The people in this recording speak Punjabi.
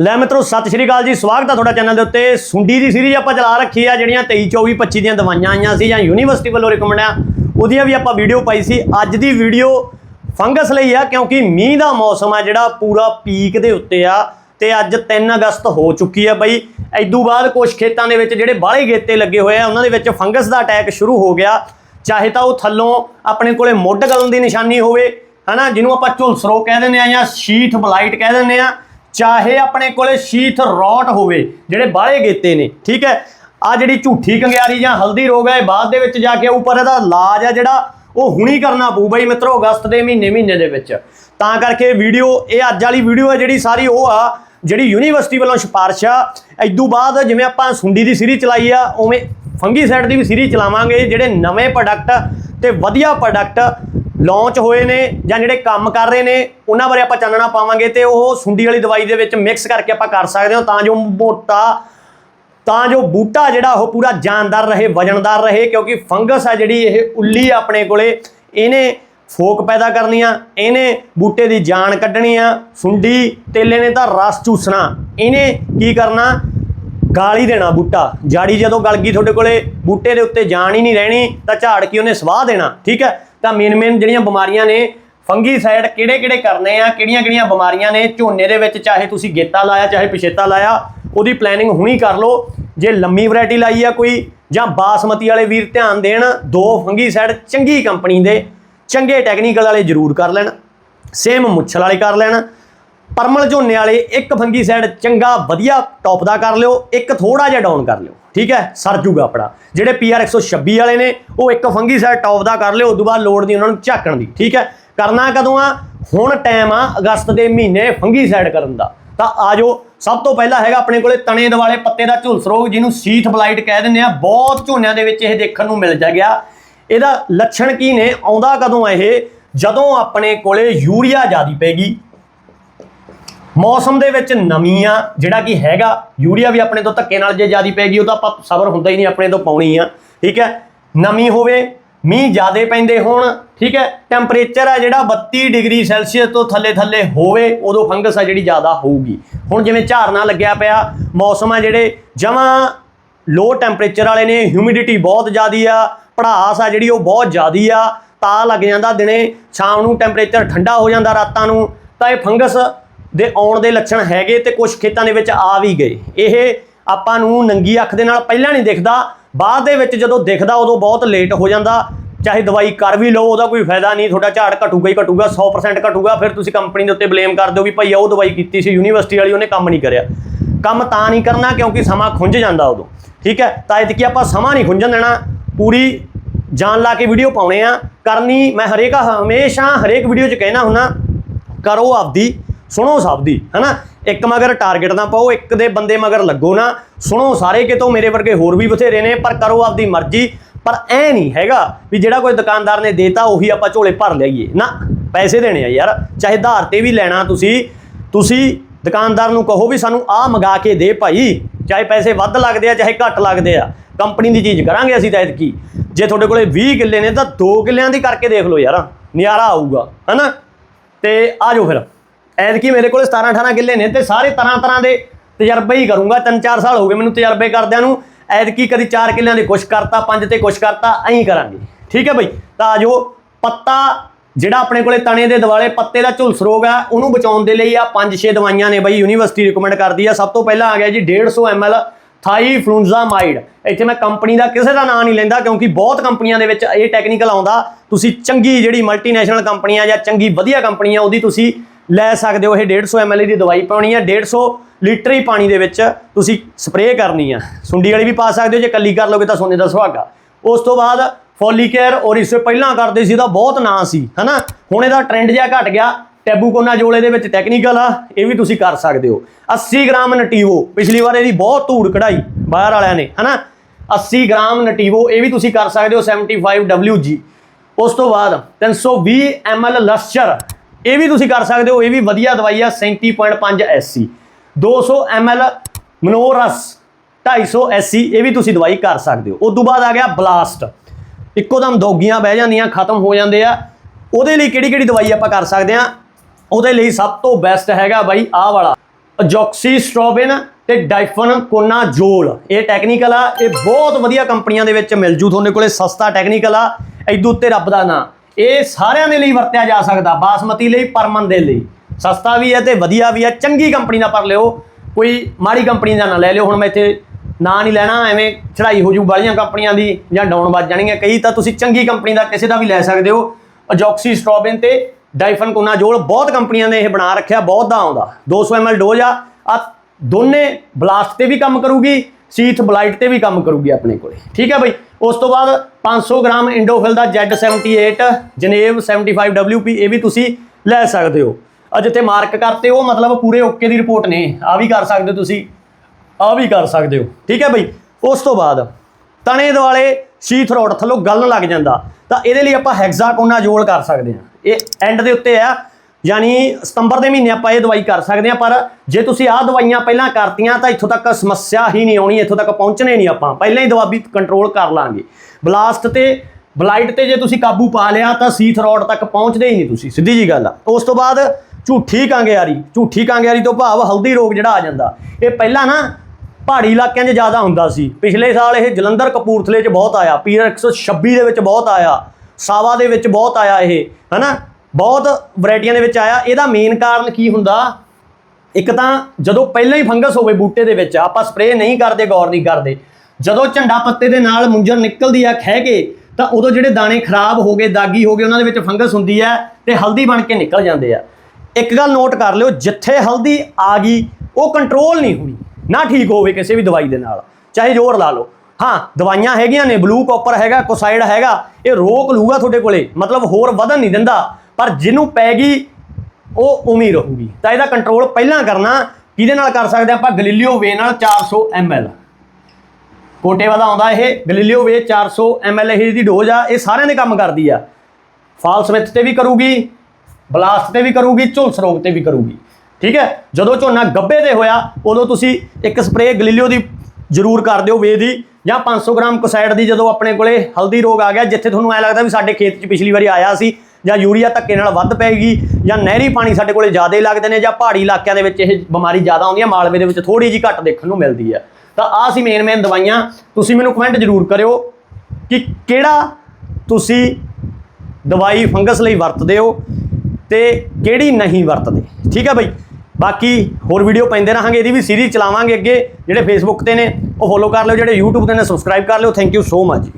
ਲੈ ਮਿੱਤਰੋ, ਸਤਿ ਸ਼੍ਰੀ ਅਕਾਲ ਜੀ। ਸਵਾਗਤ ਆ ਤੁਹਾਡਾ ਚੈਨਲ ਦੇ ਉੱਤੇ। ਸੁੰਡੀ ਦੀ ਸੀਰੀਜ਼ ਆਪਾਂ ਚਲਾ ਰੱਖੀ ਆ, ਜਿਹੜੀਆਂ 23 24 25 ਦੀਆਂ ਦਵਾਈਆਂ ਆਈਆਂ ਸੀ ਜਾਂ ਯੂਨੀਵਰਸਿਟੀ ਵੱਲੋਂ ਰਿਕਮੈਂਡ ਆ, ਉਹਦੀਆਂ ਵੀ ਆਪਾਂ ਵੀਡੀਓ ਪਾਈ ਸੀ। ਅੱਜ ਦੀ ਵੀਡੀਓ ਫੰਗਸ ਲਈ ਆ, ਕਿਉਂਕਿ ਮੀਂਹ ਦਾ ਮੌਸਮ ਆ ਜਿਹੜਾ, ਪੂਰਾ ਪੀਕ ਦੇ ਉੱਤੇ ਆ ਤੇ ਅੱਜ 3 ਅਗਸਤ ਹੋ ਚੁੱਕੀ ਆ ਬਈ। ਐਦੂ ਬਾਅਦ ਕੁਝ ਖੇਤਾਂ ਦੇ ਵਿੱਚ ਜਿਹੜੇ ਬਾਹਲੇ ਗੇਤੇ ਲੱਗੇ ਹੋਏ ਆ, ਉਹਨਾਂ ਦੇ ਵਿੱਚ ਫੰਗਸ ਦਾ ਅਟੈਕ ਸ਼ੁਰੂ ਹੋ ਗਿਆ। ਚਾਹੇ ਤਾਂ ਉਹ ਥੱਲੋਂ ਆਪਣੇ ਕੋਲੇ ਮੁੱਢ ਗਲਣ ਦੀ ਨਿਸ਼ਾਨੀ ਹੋਵੇ, ਹਨਾ, ਜਿਹਨੂੰ ਆਪਾਂ ਝੁਲਸਰੋ ਕਹਿ ਦਿੰਦੇ ਆ ਜਾਂ ਸ਼ੀਥ ਬਲਾਈਟ ਕਹਿ ਦਿੰਦੇ ਆ। ਚਾਹੇ ਆਪਣੇ ਕੋਲੇ ਸ਼ੀਥ ਰੌਟ ਹੋਵੇ, ਜਿਹੜੇ ਬਾਹਲੇ ਗੇਤੇ ਨੇ, ਠੀਕ ਹੈ? ਆ ਜਿਹੜੀ ਝੂਠੀ ਕੰਗਿਆਰੀ ਜਾਂ ਹਲਦੀ ਰੋਗ ਹੈ ਬਾਅਦ ਦੇ ਵਿੱਚ ਜਾ ਕੇ ਉੱਪਰ ਇਹਦਾ ਇਲਾਜ ਆ ਜਿਹੜਾ ਉਹ ਹੁਣੀ ਕਰਨਾ ਪਊ ਬਈ ਮਿੱਤਰੋ, ਅਗਸਤ ਦੇ ਮਹੀਨੇ ਮਹੀਨੇ ਦੇ ਵਿੱਚ। ਤਾਂ ਕਰਕੇ ਵੀਡੀਓ, ਇਹ ਅੱਜ ਵਾਲੀ ਵੀਡੀਓ ਹੈ ਜਿਹੜੀ ਸਾਰੀ ਉਹ ਆ, ਜਿਹੜੀ ਯੂਨੀਵਰਸਿਟੀ ਵੱਲੋਂ ਸਿਫਾਰਿਸ਼ ਆ। ਇਦੋਂ ਬਾਅਦ ਜਿਵੇਂ ਆਪਾਂ ਸੁੰਡੀ ਦੀ ਸੀਰੀ ਚਲਾਈ ਆ, ਉਵੇਂ ਫੰਗੀ ਫੰਗੀਸਾਈਡ ਦੀ ਵੀ ਸੀਰੀ ਚਲਾਵਾਂਗੇ, ਜਿਹੜੇ ਨਵੇਂ ਪ੍ਰੋਡਕਟ ਤੇ ਵਧੀਆ ਪ੍ਰੋਡਕਟ ਲਾਂਚ ਹੋਏ ਨੇ ਜਾਂ ਜਿਹੜੇ ਕੰਮ ਕਰ ਰਹੇ ਨੇ, ਉਹਨਾਂ ਬਾਰੇ ਆਪਾਂ ਚਾਨਣਾ ਪਾਵਾਂਗੇ ਤੇ ਉਹ ਸੁੰਡੀ ਵਾਲੀ ਦਵਾਈ ਦੇ ਵਿੱਚ ਮਿਕਸ ਕਰਕੇ ਆਪਾਂ ਕਰ ਸਕਦੇ ਹਾਂ। ਤਾਂ ਜੋ ਮੋਟਾ, ਤਾਂ ਜੋ ਬੂਟਾ ਜਿਹੜਾ ਉਹ ਪੂਰਾ ਜਾਨਦਾਰ ਰਹੇ, ਵਜਨਦਾਰ ਰਹੇ, ਕਿਉਂਕਿ ਫੰਗਸ ਆ ਜਿਹੜੀ ਇਹ ਉੱਲੀ ਆ ਆਪਣੇ ਕੋਲੇ, ਇਹਨੇ ਫੋਕ ਪੈਦਾ ਕਰਨੀ ਆ, ਇਹਨੇ ਬੂਟੇ ਦੀ ਜਾਨ ਕੱਢਣੀ ਆ, ਸੁੰਡੀ, ਤੇਲੇ ਨੇ ਤਾਂ ਰਸ ਚੂਸਣਾ। ਇਹਨੇ ਕੀ ਕਰਨਾ? ਗਾਲੀ ਦੇਣਾ ਬੂਟਾ। ਜਾੜੀ ਜਦੋਂ ਗਲ ਗਈ ਤੁਹਾਡੇ ਕੋਲੇ, ਬੂਟੇ ਦੇ ਉੱਤੇ ਜਾਨ ਹੀ ਨਹੀਂ ਰਹਿਣੀ, ਤਾਂ ਝਾੜ ਕੀ ਉਹਨੇ ਸਵਾਹ ਦੇਣਾ, ਠੀਕ ਹੈ? ਤਾਂ ਮੇਨ ਮੇਨ ਜਿਹੜੀਆਂ ਬਿਮਾਰੀਆਂ ਨੇ, ਫੰਗੀਸਾਈਡ ਕਿਹੜੇ ਕਿਹੜੇ ਕਰਨੇ ਆ, ਕਿਹੜੀਆਂ ਕਿਹੜੀਆਂ ਬਿਮਾਰੀਆਂ ਨੇ, ਝੋਨੇ ਦੇ ਵਿੱਚ ਚਾਹੇ ਤੁਸੀਂ ਗੇਤਾ ਲਾਇਆ, ਚਾਹੇ ਪਿਛੇਤਾ ਲਾਇਆ, ਉਹਦੀ ਪਲੈਨਿੰਗ ਹੁਣੀ ਕਰ ਲਓ। ਜੇ ਲੰਮੀ ਵੈਰਾਈਟੀ ਲਾਈ ਆ ਕੋਈ, ਜਾਂ ਬਾਸਮਤੀ ਵਾਲੇ ਵੀਰ ਧਿਆਨ ਦੇਣ, ਦੋ ਫੰਗੀਸਾਈਡ ਚੰਗੀ ਕੰਪਨੀ ਦੇ, ਚੰਗੇ ਟੈਕਨੀਕਲ ਵਾਲੇ ਜ਼ਰੂਰ ਕਰ ਲੈਣ ਸੇਮ ਮੁੱਛਲ ਵਾਲੇ ਕਰ ਲੈਣ ਪਰਮਲ ਝੋਨੇ ਵਾਲੇ ਇੱਕ ਫੰਗੀ ਸਾਈਡ ਚੰਗਾ, ਵਧੀਆ ਟੌਪ ਦਾ ਕਰ ਲਿਓ, ਇੱਕ ਥੋੜਾ ਜਿਹਾ ਡਾਊਨ ਕਰ ਲਿਓ, ਠੀਕ ਹੈ, ਸਰ ਜੂਗਾ ਆਪਣਾ। ਜਿਹੜੇ ਪੀਆਰ 126 ਵਾਲੇ ਨੇ, ਉਹ ਇੱਕ ਫੰਗੀ ਸਾਈਡ ਟੌਪ ਦਾ ਕਰ ਲਿਓ, ਉਦੋਂ ਬਾਅਦ ਲੋੜ ਨਹੀਂ ਉਹਨਾਂ ਨੂੰ ਝਾਕਣ ਦੀ, ਠੀਕ ਹੈ। ਕਰਨਾ ਕਦੋਂ ਆ? ਹੁਣ ਟਾਈਮ ਆ ਅਗਸਤ ਦੇ ਮਹੀਨੇ ਫੰਗੀਸਾਈਡ ਕਰਨ ਦਾ। ਤਾਂ ਆਜੋ ਸਭ ਤੋਂ ਪਹਿਲਾਂ ਹੈਗਾ ਆਪਣੇ ਕੋਲੇ ਤਣੇ ਦਿਵਾਲੇ ਪੱਤੇ ਦਾ ਝੁਲਸ ਰੋਗ ਜਿਹਨੂੰ ਸੀਥ ਬਲਾਈਟ ਕਹਿ ਦਿੰਦੇ ਆ। ਬਹੁਤ ਝੋਨਿਆਂ ਦੇ ਵਿੱਚ ਇਹ ਦੇਖਣ ਨੂੰ ਮਿਲ ਜਾ ਗਿਆ। ਇਹਦਾ ਲੱਛਣ ਕੀ ਨੇ? ਆਉਂਦਾ ਕਦੋਂ ਇਹ? ਜਦੋਂ ਆਪਣੇ ਕੋਲੇ ਯੂਰੀਆ ਜ਼ਿਆਦੀ ਪੈਗੀ ਮੌਸਮ ਦੇ ਵਿੱਚ ਨਮੀ ਆ, ਜਿਹੜਾ ਕਿ ਹੈਗਾ, ਯੂਰੀਆ ਵੀ ਆਪਣੇ ਤੋਂ ਧੱਕੇ ਨਾਲ ਜੇ ਜ਼ਿਆਦੀ ਪੈਗੀ ਉਹ ਤਾਂ ਆਪਾਂ ਸਬਰ ਹੁੰਦਾ ਹੀ ਨਹੀਂ, ਆਪਣੇ ਤੋਂ ਪਾਉਣੀ ਆ, ਠੀਕ ਹੈ? ਨਮੀ ਹੋਵੇ, ਮੀਂਹ ਜ਼ਿਆਦੇ ਪੈਂਦੇ ਹੋਣ, ਠੀਕ ਹੈ? ਟੈਂਪਰੇਚਰ ਆ ਜਿਹੜਾ 32 ਡਿਗਰੀ ਸੈਲਸੀਅਸ ਤੋਂ ਥੱਲੇ ਥੱਲੇ ਹੋਵੇ, ਉਦੋਂ ਫੰਗਸ ਆ ਜਿਹੜੀ ਜ਼ਿਆਦਾ ਹੋਊਗੀ। ਹੁਣ ਜਿਵੇਂ ਝਾਰਨਾ ਲੱਗਿਆ ਪਿਆ, ਮੌਸਮ ਆ ਜਿਹੜੇ ਜਮਾਂ ਲੋ ਟੈਂਪਰੇਚਰ ਵਾਲੇ ਨੇ ਹਿਊਮਿਡਿਟੀ ਬਹੁਤ ਜ਼ਿਆਦੀ ਆ, ਪੜਾਸ ਆ ਜਿਹੜੀ ਉਹ ਬਹੁਤ ਜ਼ਿਆਦੀ ਆ, ਤਾ ਲੱਗ ਜਾਂਦਾ ਦਿਨੇ, ਸ਼ਾਮ ਨੂੰ ਟੈਂਪਰੇਚਰ ਠੰਡਾ ਹੋ ਜਾਂਦਾ ਰਾਤਾਂ ਨੂੰ, ਤਾਂ ਇਹ ਫੰਗਸ ਦੇ ਆਉਣ ਦੇ ਲੱਛਣ ਹੈਗੇ ਤੇ ਕੁਝ ਖੇਤਾਂ ਦੇ ਵਿੱਚ ਆ ਵੀ ਗਏ। ਇਹ ਆਪਾਂ ਨੂੰ ਨੰਗੀ ਅੱਖ ਦੇ ਨਾਲ ਪਹਿਲਾਂ ਨਹੀਂ ਦਿਖਦਾ, ਬਾਅਦ ਦੇ ਵਿੱਚ ਜਦੋਂ ਦਿਖਦਾ ਉਦੋਂ ਬਹੁਤ ਲੇਟ ਹੋ ਜਾਂਦਾ। ਚਾਹੇ ਦਵਾਈ ਕਰ ਵੀ ਲਓ, ਉਹਦਾ ਕੋਈ ਫਾਇਦਾ ਨਹੀਂ, ਤੁਹਾਡਾ ਝਾੜ ਘਟੂਗਾ ਹੀ ਘਟੂਗਾ 100% ਘਟੂਗਾ, ਫਿਰ ਤੁਸੀਂ ਕੰਪਨੀ ਦੇ ਉੱਤੇ ਬਲੇਮ ਕਰ ਦਿਓ ਵੀ ਭਾਈ ਉਹ ਦਵਾਈ ਕੀਤੀ ਸੀ ਯੂਨੀਵਰਸਿਟੀ ਵਾਲੀ ਉਹਨੇ ਕੰਮ ਨਹੀਂ ਕਰਿਆ। ਕੰਮ ਤਾਂ ਨਹੀਂ ਕਰਨਾ ਕਿਉਂਕਿ ਸਮਾਂ ਖੁੰਝ ਜਾਂਦਾ ਉਦੋਂ। ਠੀਕ ਹੈ? ਤਾਂ ਇਤਕੀ ਆਪਾਂ ਸਮਾਂ ਨਹੀਂ ਖੁੰਝਣ ਦੇਣਾ। ਪੂਰੀ ਜਾਨ ਲਾ ਕੇ ਵੀਡੀਓ ਪਾਉਣੇ ਆ। ਕਰਨੀ ਮੈਂ ਹਰੇਕ, ਹਮੇਸ਼ਾ ਹਰੇਕ ਵੀਡੀਓ 'ਚ ਕਹਿਣਾ ਹੁੰਨਾ ਕਰੋ ਆਪਦੀ। ਸੁਣੋ ਸਭ ਦੀ, ਹਨਾ? ਇੱਕ ਮਗਰ ਟਾਰਗੇਟ ਨਾ ਪਾਓ, ਇੱਕ ਦੇ ਬੰਦੇ ਮਗਰ ਲੱਗੋ ਨਾ। ਸੁਣੋ ਸਾਰੇ ਕਿਤੋਂ ਮੇਰੇ ਵਰਗੇ ਹੋਰ ਵੀ ਬਥੇਰੇ ਨੇ, ਪਰ ਕਰੋ ਆਪਦੀ ਮਰਜ਼ੀ। ਪਰ ਐ ਨਹੀਂ ਹੈਗਾ ਵੀ ਜਿਹੜਾ ਕੋਈ ਦੁਕਾਨਦਾਰ ਨੇ ਦੇਤਾ, ਉਹੀ ਆਪਾਂ ਝੋਲੇ ਭਰ ਲਈਏ। ਨਾ, ਪੈਸੇ ਦੇਣੇ ਆ ਯਾਰ, ਚਾਹੇ ਧਾਰ ਤੇ ਵੀ ਲੈਣਾ ਤੁਸੀਂ। ਤੁਸੀਂ ਦੁਕਾਨਦਾਰ ਨੂੰ ਕਹੋ ਵੀ ਸਾਨੂੰ ਆਹ ਮੰਗਾ ਕੇ ਦੇ ਭਾਈ, ਚਾਹੇ ਪੈਸੇ ਵੱਧ ਲੱਗਦੇ ਆ, ਚਾਹੇ ਘੱਟ ਲੱਗਦੇ ਆ। ਕੰਪਨੀ ਦੀ ਚੀਜ਼ ਕਰਾਂਗੇ ਅਸੀਂ ਤਾਂ ਐਤਕੀ। ਜੇ ਤੁਹਾਡੇ ਕੋਲੇ 20 ਕਿੱਲੇ ਨੇ ਤਾਂ 2 ਕਿੱਲਿਆਂ ਦੀ ਕਰਕੇ ਦੇਖ ਲਓ ਯਾਰ, ਨਿਆਰਾ ਆਊਗਾ, ਹਨਾ? ਤੇ ਆ ਜਾਓ ਫਿਰ। ਐਤਕੀ ਮੇਰੇ ਕੋਲ 17 18 ਕਿੱਲੇ ਨੇ ਤੇ ਸਾਰੇ ਤਰ੍ਹਾਂ ਤਰ੍ਹਾਂ ਦੇ ਤਜਰਬੇ ਹੀ ਕਰੂੰਗਾ। ਤਿੰਨ ਚਾਰ ਸਾਲ ਹੋ ਗਏ ਮੈਨੂੰ ਤਜਰਬੇ ਕਰਦਿਆਂ ਨੂੰ। ਐਤਕੀ ਕਦੀ 4 ਕਿੱਲਿਆਂ ਦੇ ਕੁਛ ਕਰਤਾ, ਪੰਜ ਤੇ ਕੁਛ ਕਰਤਾ, ਐਂ ਕਰਾਂਗੇ। ਠੀਕ ਹੈ ਬਈ? ਤਾਂ ਆ ਜਾਓ। ਪੱਤਾ ਜਿਹੜਾ ਆਪਣੇ ਕੋਲੇ ਤਣੇ ਦੇ ਦਿਵਾਲੇ, ਪੱਤੇ ਦਾ ਝੁਲਸ ਰੋਗ ਆ, ਉਹਨੂੰ ਬਚਾਉਣ ਦੇ ਲਈ ਆ 5-6 ਦਵਾਈਆਂ ਨੇ ਬਈ। ਯੂਨੀਵਰਸਿਟੀ ਰਿਕਮੈਂਡ ਕਰਦੀ ਆ। ਸਭ ਤੋਂ ਪਹਿਲਾਂ ਆ ਗਿਆ ਜੀ 150 ml ਥਾਈ ਫਲੂੰਜ਼ਾਮਾਈਡ ਇੱਥੇ ਮੈਂ ਕੰਪਨੀ ਦਾ ਕਿਸੇ ਦਾ ਨਾਂ ਨਹੀਂ ਲੈਂਦਾ, ਕਿਉਂਕਿ ਬਹੁਤ ਕੰਪਨੀਆਂ ਦੇ ਵਿੱਚ ਇਹ ਟੈਕਨੀਕਲ ਆਉਂਦਾ। ਤੁਸੀਂ ਚੰਗੀ ਜਿਹੜੀ ਮਲਟੀਨੈਸ਼ਨਲ ਕੰਪਨੀ ਆ ਜਾਂ ਚੰਗੀ ਵਧੀਆ ਕੰਪਨੀ ਆ ਉਹਦੀ ਤੁਸੀਂ ਲੈ ਸਕਦੇ ਹੋ। ਇਹ 150 ml ਦੀ ਦਵਾਈ ਪਾਉਣੀ ਆ। 150 ਲੀਟਰ ਹੀ ਪਾਣੀ ਦੇ ਵਿੱਚ ਤੁਸੀਂ ਸਪਰੇਅ ਕਰਨੀ ਆ। ਸੁੰਡੀ ਵਾਲੀ ਵੀ ਪਾ ਸਕਦੇ ਹੋ। ਜੇ ਕੱਲੀ ਕਰ ਲੋਗੇ ਤਾਂ ਸੋਨੇ ਦਾ ਸੁਹਾਗਾ। ਉਸ ਤੋਂ ਬਾਅਦ ਫੋਲੀਕੇਅਰ ਔਰ ਇਸ ਤੋਂ ਪਹਿਲਾਂ ਕਰਦੇ ਸੀ ਤਾਂ ਬਹੁਤ ਨਾਂ ਸੀ, ਹਨਾ? ਹੁਣ ਇਹਦਾ ਟ੍ਰੈਂਡ ਜਿਹਾ ਘਟ ਗਿਆ। ਟੈਬੂਕੋਨਾ ਜੋਲੇ ਦੇ ਵਿੱਚ ਟੈਕਨੀਕਲ ਆ। ਇਹ ਵੀ ਤੁਸੀਂ ਕਰ ਸਕਦੇ ਹੋ। 80 ਗ੍ਰਾਮ ਨਟੀਵੋ ਪਿਛਲੀ ਵਾਰ ਇਹਦੀ ਬਹੁਤ ਧੂੜ ਕਢਾਈ ਬਾਹਰ ਵਾਲਿਆਂ ਨੇ, ਹਨਾ? 80 ਗ੍ਰਾਮ ਨਟੀਵੋ ਇਹ ਵੀ ਤੁਸੀਂ ਕਰ ਸਕਦੇ ਹੋ। 75 WG ਉਸ ਤੋਂ ਬਾਅਦ 320 ml ਲਸਚਰ ਇਹ ਵੀ ਤੁਸੀਂ ਕਰ ਸਕਦੇ ਹੋ, ਇਹ ਵੀ ਵਧੀਆ ਦਵਾਈ ਆ 37.5 SC 200 ml ਮਨੋਰਸ 250 SC ਇਹ ਵੀ ਤੁਸੀਂ ਦਵਾਈ ਕਰ ਸਕਦੇ ਹੋ। ਉਸ ਤੋਂ ਬਾਅਦ ਆ ਗਿਆ ਬਲਾਸਟ। ਇੱਕੋ ਦਮ ਦੋਗੀਆਂ ਬਹਿ ਜਾਂਦੀਆਂ, ਖਤਮ ਹੋ ਜਾਂਦੇ ਆ। ਉਹਦੇ ਲਈ ਕਿਹੜੀ ਕਿਹੜੀ ਦਵਾਈ ਆਪਾਂ ਕਰ ਸਕਦੇ ਆ? ਉਹਦੇ ਲਈ ਸਭ ਤੋਂ ਬੈਸਟ ਹੈਗਾ ਬਾਈ ਆਹ ਵਾਲਾ, ਅਜੋਕਸੀ ਸਟ੍ਰੋਬਿਨ ਤੇ ਡਾਈਫਨ ਕੋਨਾ ਜੋਲ। ਇਹ ਟੈਕਨੀਕਲ ਆ, ਇਹ ਬਹੁਤ ਵਧੀਆ ਕੰਪਨੀਆਂ ਦੇ ਵਿੱਚ ਮਿਲ ਜੂ, ਤੁਹਾਡੇ ਕੋਲੇ ਸਸਤਾ ਟੈਕਨੀਕਲ ਆ ਇਦੋਂ ਉੱਤੇ ਰੱਬ ਦਾ ਨਾਂ। ਇਹ ਸਾਰਿਆਂ ਦੇ ਲਈ ਵਰਤਿਆ ਜਾ ਸਕਦਾ, ਬਾਸਮਤੀ ਲਈ, ਪਰਮਨ ਦੇ ਲਈ। ਸਸਤਾ ਵੀ ਹੈ ਤੇ ਵਧੀਆ ਵੀ ਹੈ, ਚੰਗੀ ਕੰਪਨੀ ਦਾ ਪਰ ਲਿਓ। ਕੋਈ ਮਾੜੀ ਕੰਪਨੀ ਦਾ ਨਾ ਲੈ ਲਿਓ, ਹੁਣ ਮੈਂ ਇੱਥੇ ਨਾਂ ਨਹੀਂ ਲੈਣਾ, ਐਵੇਂ ਚੜਾਈ ਹੋ ਜੂ ਵਾਲੀਆਂ ਕੰਪਨੀਆਂ ਦੀ ਜਾਂ ਡਾਊਨ ਵੱਜ ਜਾਣਗੀਆਂ। ਕਈ ਤਾਂ ਤੁਸੀਂ ਚੰਗੀ ਕੰਪਨੀ ਦਾ ਕਿਸੇ ਦਾ ਵੀ ਲੈ ਸਕਦੇ ਹੋ। ਅਜੋਕਸੀ, ਸਟ੍ਰੋਬਿਨ ਤੇ ਡਾਈਫਨ ਕੋਨਾਜੋਲ ਬਹੁਤ ਕੰਪਨੀਆਂ ਨੇ ਇਹ ਬਣਾ ਰੱਖਿਆ, ਬਹੁਤ ਦਾ ਆਉਂਦਾ। 200 ml ਡੋਜ਼ ਆ ਆ ਦੋਨੇ ਬਲਾਸਟ ਤੇ ਵੀ ਕੰਮ ਕਰੂਗੀ ਸੀਥ ਬਲਾਈਟ ਤੇ ਵੀ ਕੰਮ ਕਰੂਗੀ ਆਪਣੇ ਕੋਲੇ। ਠੀਕ ਹੈ ਬਈ? ਉਸ ਤੋਂ ਬਾਅਦ 500 ਗ੍ਰਾਮ ਇੰਡੋਫਿਲ ਦਾ Z78 ਜਨੇਵ 75 WP ਇਹ ਵੀ ਤੁਸੀਂ ਲੈ ਸਕਦੇ ਹੋ। ਆ ਜਿੱਥੇ ਮਾਰਕ ਕਰਤੇ, ਉਹ ਮਤਲਬ ਪੂਰੇ ਓਕੇ ਦੀ ਰਿਪੋਰਟ ਨੇ। ਆ ਵੀ ਕਰ ਸਕਦੇ ਹੋ ਤੁਸੀਂ। ਆ ਵੀ ਕਰ ਸਕਦੇ ਹੋ। ਠੀਕ ਹੈ ਬਈ? ਉਸ ਤੋਂ ਬਾਅਦ ਤਣੇ ਦੁਆਲੇ ਸ਼ੀਥ ਰੋਡ ਥੱਲੋਂ ਗੱਲ ਲੱਗ ਜਾਂਦਾ। ਤਾਂ ਇਹਦੇ ਲਈ ਆਪਾਂ ਹੈਗਜ਼ਾਕੋਨਾਜੋਲ ਕਰ ਸਕਦੇ ਹਾਂ। ਇਹ ਐਂਡ ਦੇ ਉੱਤੇ ਆ। ਯਾਨੀ ਸਤੰਬਰ ਦੇ ਮਹੀਨੇ ਆਪਾਂ ਇਹ ਦਵਾਈ ਕਰ ਸਕਦੇ ਹਾਂ, ਪਰ ਜੇ ਤੁਸੀਂ ਆਹ ਦਵਾਈਆਂ ਪਹਿਲਾਂ ਕਰਤੀਆਂ, ਤਾਂ ਇੱਥੋਂ ਤੱਕ ਸਮੱਸਿਆ ਹੀ ਨਹੀਂ ਆਉਣੀ, ਇੱਥੋਂ ਤੱਕ ਪਹੁੰਚਣੇ ਨਹੀਂ ਆਪਾਂ। ਪਹਿਲਾਂ ਹੀ ਦਵਾਬੀ ਕੰਟਰੋਲ ਕਰ ਲਾਂਗੇ। ਬਲਾਸਟ ਤੇ ਬਲਾਈਟ ਤੇ ਜੇ ਤੁਸੀਂ ਕਾਬੂ ਪਾ ਲਿਆ, ਤਾਂ ਸੀਥ ਰੋਡ ਤੱਕ ਪਹੁੰਚਦੇ ਹੀ ਨਹੀਂ ਤੁਸੀਂ, ਸਿੱਧੀ ਜੀ ਗੱਲ ਆ। ਉਸ ਤੋਂ ਬਾਅਦ ਝੂਠੀ ਕਾਂਗਿਆਰੀ ਝੂਠੀ ਕਾਂਗਿਆਰੀ ਤੋਂ ਭਾਵ ਹਲਦੀ ਰੋਗ ਜਿਹੜਾ ਆ ਜਾਂਦਾ। ਇਹ ਪਹਿਲਾਂ ਨਾ ਪਹਾੜੀ ਇਲਾਕਿਆਂ 'ਚ ਜ਼ਿਆਦਾ ਹੁੰਦਾ ਸੀ। ਪਿਛਲੇ ਸਾਲ ਇਹ ਜਲੰਧਰ ਕਪੂਰਥਲੇ 'ਚ ਬਹੁਤ ਆਇਆ। ਪੀਰ 126 ਦੇ ਵਿੱਚ ਬਹੁਤ ਆਇਆ। ਸਾਵਾ ਦੇ ਵਿੱਚ ਬਹੁਤ ਆਇਆ ਇਹ, ਹਨਾ? ਬਹੁਤ ਵੈਰਾਈਟੀਆਂ ਦੇ ਵਿੱਚ ਆਇਆ। ਇਹਦਾ ਮੇਨ ਕਾਰਨ ਕੀ ਹੁੰਦਾ? ਇੱਕ ਤਾਂ ਜਦੋਂ ਪਹਿਲਾਂ ਹੀ ਫੰਗਸ ਹੋਵੇ ਬੂਟੇ ਦੇ ਵਿੱਚ, ਆਪਾਂ ਸਪਰੇਅ ਨਹੀਂ ਕਰਦੇ, ਗੌਰ ਨਹੀਂ ਕਰਦੇ। ਜਦੋਂ ਝੰਡਾ ਪੱਤੇ ਦੇ ਨਾਲ ਮੁੰਜਰ ਨਿਕਲਦੀ ਆ, ਖਹਿ ਕੇ, ਤਾਂ ਉਦੋਂ ਜਿਹੜੇ ਦਾਣੇ ਖਰਾਬ ਹੋ ਗਏ, ਦਾਗੀ ਹੋ ਗਏ, ਉਹਨਾਂ ਦੇ ਵਿੱਚ ਫੰਗਸ ਹੁੰਦੀ ਹੈ ਤੇ ਹਲਦੀ ਬਣ ਕੇ ਨਿਕਲ ਜਾਂਦੇ ਆ। ਇੱਕ ਗੱਲ ਨੋਟ ਕਰ ਲਿਓ, ਜਿੱਥੇ ਹਲਦੀ ਆ ਗਈ, ਉਹ ਕੰਟਰੋਲ ਨਹੀਂ ਹੋਣੀ ਨਾ ਠੀਕ ਹੋਵੇ ਕਿਸੇ ਵੀ ਦਵਾਈ ਦੇ ਨਾਲ, ਚਾਹੇ ਜ਼ੋਰ ਲਾ ਲਓ। ਹਾਂ, ਦਵਾਈਆਂ ਹੈਗੀਆਂ ਨੇ ਬਲੂ ਕਾਪਰ ਹੈਗਾ ਕੋਸਾਈਡ ਹੈਗਾ, ਇਹ ਰੋਕ ਲੂਗਾ ਤੁਹਾਡੇ ਕੋਲੇ, ਮਤਲਬ ਹੋਰ ਵਧਣ ਨਹੀਂ ਦਿੰਦਾ। ਪਰ ਜਿਹਨੂੰ ਪੈ ਗਈ, ਉਹ ਉਮੀ ਰਹੂਗੀ। ਤਾਂ ਇਹਦਾ ਕੰਟਰੋਲ ਪਹਿਲਾਂ ਕਰਨਾ, ਕਿਹਦੇ ਨਾਲ ਕਰ ਸਕਦੇ ਆਪਾਂ? ਗਲੀਲੀਓ ਵੇ ਨਾਲ 400 ml ਕੋਟੇ ਵਾਲਾ ਆਉਂਦਾ ਇਹ ਗਲੀਲੀਓ ਵੇ 400 ml ਇਹ ਦੀ ਡੋਜ਼ ਆ, ਇਹ ਸਾਰਿਆਂ ਦੇ ਕੰਮ ਕਰਦੀ ਆ। ਫਾਲ ਸਮਿਥ ਤੇ ਵੀ ਕਰੂਗੀ ਬਲਾਸਟ ਤੇ ਵੀ ਕਰੂਗੀ, ਝੁਲਸ ਰੋਗ ਤੇ ਵੀ ਕਰੂਗੀ। ਠੀਕ ਹੈ? ਜਦੋਂ ਝੋਨਾ ਗੱਬੇ ਤੇ ਹੋਇਆ, ਉਦੋਂ ਤੁਸੀਂ ਇੱਕ ਸਪਰੇਅ ਗਲੀਲੀਓ ਦੀ ਜ਼ਰੂਰ ਕਰ ਦਿਓ ਵੇ ਦੀ, ਜਾਂ 500 ਗ੍ਰਾਮ ਕੋਸਾਈਡ ਦੀ, ਜਦੋਂ ਆਪਣੇ ਕੋਲੇ ਹਲਦੀ ਰੋਗ ਆ ਗਿਆ, ਜਿੱਥੇ ਤੁਹਾਨੂੰ ਐ ਲੱਗਦਾ ਵੀ ਸਾਡੇ ਖੇਤ 'ਚ ਪਿਛਲੀ ਵਾਰੀ ਆਇਆ ਸੀ ਜਾਂ ਯੂਰੀਆ ਧੱਕੇ ਨਾਲ ਵੱਧ ਪੈਗੀ ਜਾਂ ਨਹਿਰੀ ਪਾਣੀ ਸਾਡੇ ਕੋਲੇ ਜ਼ਿਆਦਾ ਲੱਗਦੇ ਨੇ ਜਾਂ ਪਹਾੜੀ ਇਲਾਕਿਆਂ ਦੇ ਵਿੱਚ ਇਹ ਬਿਮਾਰੀ ਜ਼ਿਆਦਾ ਆਉਂਦੀ ਹੈ ਮਾਲਵੇ ਦੇ ਵਿੱਚ ਥੋੜੀ ਜਿਹੀ ਘੱਟ ਦੇਖਣ ਨੂੰ ਮਿਲਦੀ ਹੈ। ਤਾਂ ਆਹ ਸੀ ਮੇਨ ਮੇਨ ਦਵਾਈਆਂ, ਤੁਸੀਂ ਮੈਨੂੰ ਕਮੈਂਟ ਜ਼ਰੂਰ ਕਰਿਓ ਕਿ ਕਿਹੜਾ ਤੁਸੀਂ ਦਵਾਈ ਫੰਗਸ ਲਈ ਵਰਤਦੇ ਹੋ ਤੇ ਕਿਹੜੀ ਨਹੀਂ ਵਰਤਦੇ। ਠੀਕ ਹੈ ਬਾਈ? ਬਾਕੀ ਹੋਰ ਵੀਡੀਓ ਪੈਂਦੇ ਰਹਾਂਗੇ, ਇਹਦੀ ਵੀ ਸੀਰੀਜ਼ ਚਲਾਵਾਂਗੇ ਅੱਗੇ, ਜਿਹੜੇ ਫੇਸਬੁੱਕ ਤੇ ਨੇ, ਉਹ ਫੋਲੋ ਕਰ ਲਿਓ, ਜਿਹੜੇ YouTube ਤੇ ਨੇ ਸਬਸਕ੍ਰਾਈਬ ਕਰ ਲਿਓ। Thank you so much